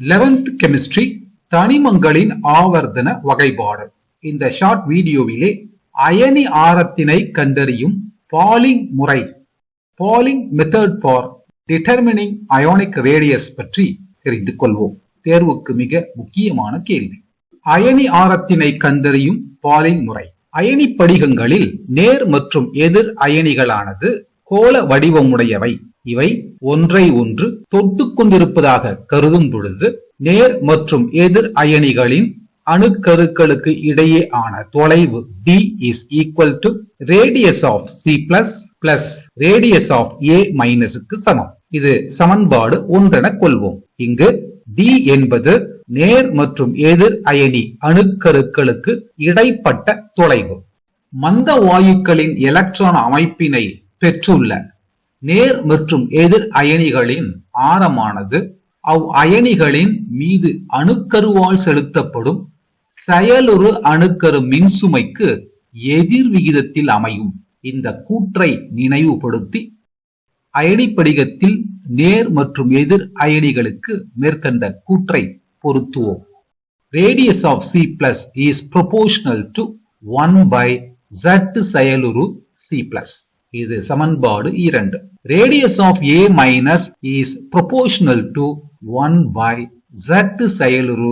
Eleventh chemistry தனிமங்களின் ஆவர்த்தன வகைப்பாடு இந்த ஷார்ட் வீடியோவிலே அயனி ஆரத்தினை கண்டறியும் பாலிங் முறை Pauling method for determining ionic radius பற்றி தெரிந்து கொள்வோம். தேர்வுக்கு மிக முக்கியமான கேள்வி. அயனி ஆரத்தினை கண்டறியும் பாலிங் முறை. அயனி படிகங்களில் நேர் மற்றும் எதிர் அயனிகளானது கோல வடிவமுடையவை. இவை ஒன்றை ஒன்று தொட்டுக்கொண்டிருப்பதாக கருதும் பொழுது நேர் மற்றும் எதிர் அயனிகளின் அணுக்கருக்களுக்கு இடையே ஆன தொலைவு d is equal to radius of C plus plus radius of A மைனஸுக்கு சமம். இது சமன்பாடு ஒன்றென கொள்வோம். இங்கு d என்பது நேர் மற்றும் எதிர் அயனி அணுக்கருக்களுக்கு இடைப்பட்ட தொலைவு. மந்த வாயுக்களின் எலக்ட்ரான் அமைப்பினை பெற்றுள்ள நேர் மற்றும் எதிர் அயனிகளின் ஆரமானது அவ் அயனிகளின் மீது அணுக்கருவால் செலுத்தப்படும் செயலுறு அணுக்கரு மின்சுமைக்கு எதிர் விகிதத்தில் அமையும். இந்த கூற்றை நினைவுபடுத்தி அயனி படிகத்தில் நேர் மற்றும் எதிர் அயனிகளுக்கு மேற்கண்ட கூற்றை பொருத்துவோம். Radius of C plus is proportional to 1 by Z செயலுரு C plus இது சமன்பாடு இரண்டு radius of A minus is proportional to 1 by Z செயலுரு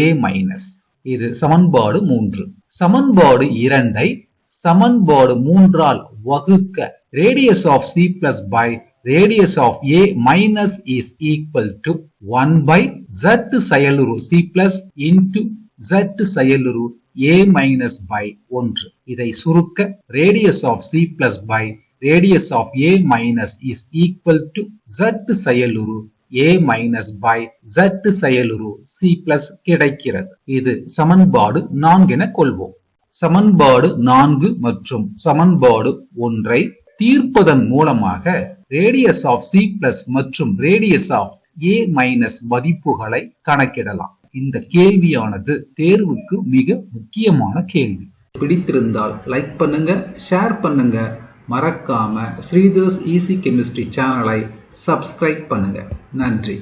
A minus இது சமன்பாடு மூன்று சமன்பாடு இரண்டை சமன்பாடு மூன்றால் வகுக்க radius of C plus by radius of A minus is equal to 1 by Z செயலுரு C plus into Z செயலுரு A minus by 1 இதை சுருக்க radius of C plus by radius of A minus is equal to Z செயலுரு A minus by Z செயலுரு C plus கிடைக்கிறது இது சமன்பாடு நான்கென கொள்வோம் சமன்பாடு நான்கு மற்றும் சமன்பாடு ஒன்றை தீர்ப்பதன் மூலமாக radius of C plus மற்றும் radius of A minus மதிப்புகளை கணக்கிடலாம் இந்த கேள்வியானது தேர்வுக்கு மிக முக்கியமான கேள்வி. பிடித்திருந்தால் லைக் பண்ணுங்க ஷேர் பண்ணுங்க. மறக்காம ஸ்ரீதர்ஸ் ஈஸி கெமிஸ்ட்ரி சேனலை சப்ஸ்கிரைப் பண்ணுங்க. நன்றி.